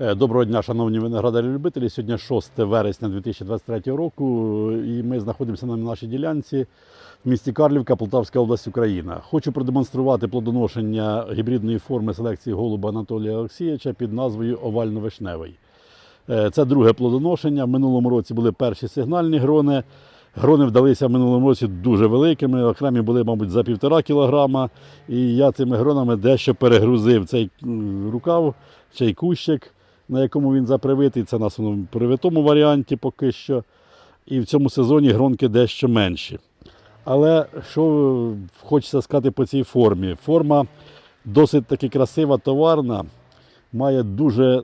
Е, Доброго дня, шановні виноградарі-любителі. Сьогодні 6 вересня 2023 року, і ми знаходимося на нашій ділянці в місті Карлівка, Полтавська область, Україна. Хочу продемонструвати плодоношення гібридної форми селекції голуба Анатолія Олексійовича під назвою Овально-вишневий. Е, Це друге плодоношення. В минулому році були перші сигнальні грони. Грони вдалися в минулому році дуже великими, окремі були, мабуть, за півтора кілограма. І я цими гронами дещо перегрузив цей рукав, цей кущик, на якому він запривитий. Це у нас воно привитому варіанті поки що. І в цьому сезоні гронки дещо менші. Але що хочеться сказати по цій формі? Форма досить таки красива, товарна, має дуже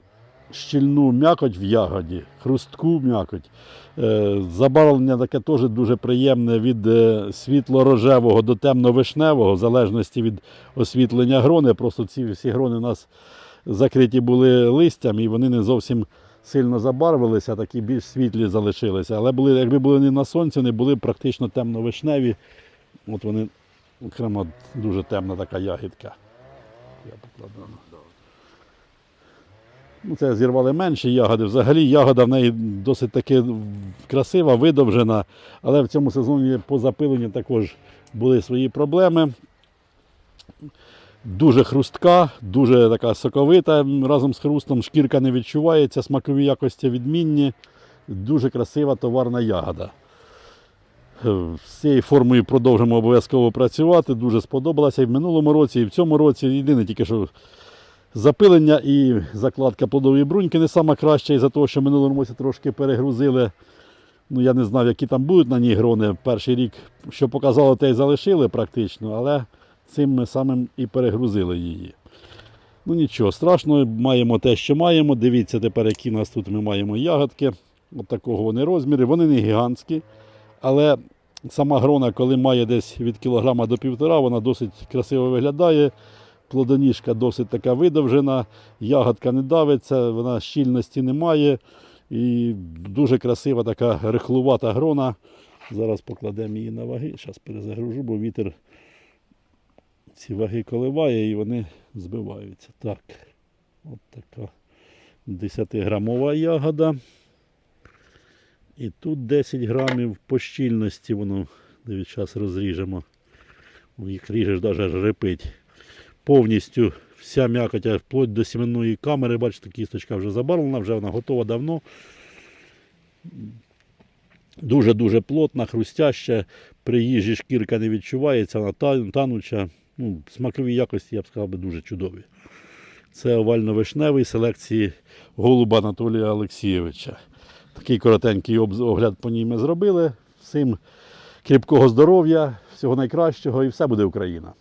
щільну м'якоть в ягоді, хрустку м'якоть. Е, Забарвлення таке теж дуже приємне від е, світло-рожевого до темно-вишневого, в залежності від освітлення грони. Просто ці всі грони у нас закриті були листям і вони не зовсім сильно забарвилися, такі більш світлі залишилися. Але були, якби були не на сонці, вони були практично темно-вишневі. От вони окремо дуже темна така ягідка. Я покладу. Ну, це зірвали менші ягоди. Взагалі ягода в неї досить таки красива, видовжена, але в цьому сезоні по запиленню також були свої проблеми. Дуже хрустка, дуже така соковита разом з хрустом, шкірка не відчувається, смакові якості відмінні. Дуже красива товарна ягода. Е, З цією формою продовжимо обов'язково працювати. Дуже сподобалося і в минулому році, і в цьому році. Єдине тільки, що запилення і закладка плодової бруньки не сама краща, із-за того, що минулому році трошки перегрузили. Ну, я не знав, які там будуть на ній грони. Перший рік, що показало, те й залишили практично, але цим ми самим і перегрузили її. Ну нічого, страшного, маємо те, що маємо. Дивіться тепер, які у нас тут ми маємо ягодки. От такого вони розміри. Вони не гігантські, але сама грона, коли має десь від кілограма до півтора, вона досить красиво виглядає. Плодоніжка досить така видовжена, ягодка не давиться, вона щільності не має. І дуже красива така рихлувата грона. Зараз покладемо її на ваги. Зараз перезагружу, бо вітер ці ваги коливає і вони збиваються. Так, от така 10-грамова ягода. І тут 10 грамів по щільності воно, дивіться, зараз розріжемо. Їх ріжеш, навіть репить. Повністю вся м'якоть вплоть до сіменної камери. Бачите, кісточка вже забарвлена, вже вона готова давно. Дуже-дуже плотна, хрустяща. При їжі шкірка не відчувається, вона тануча. Ну, смакові якості, я б сказав, би, дуже чудові. Це овально-вишневий селекції голуба Анатолія Олексійовича. Такий коротенький огляд по ній ми зробили. Всім кріпкого здоров'я, всього найкращого і все буде Україна.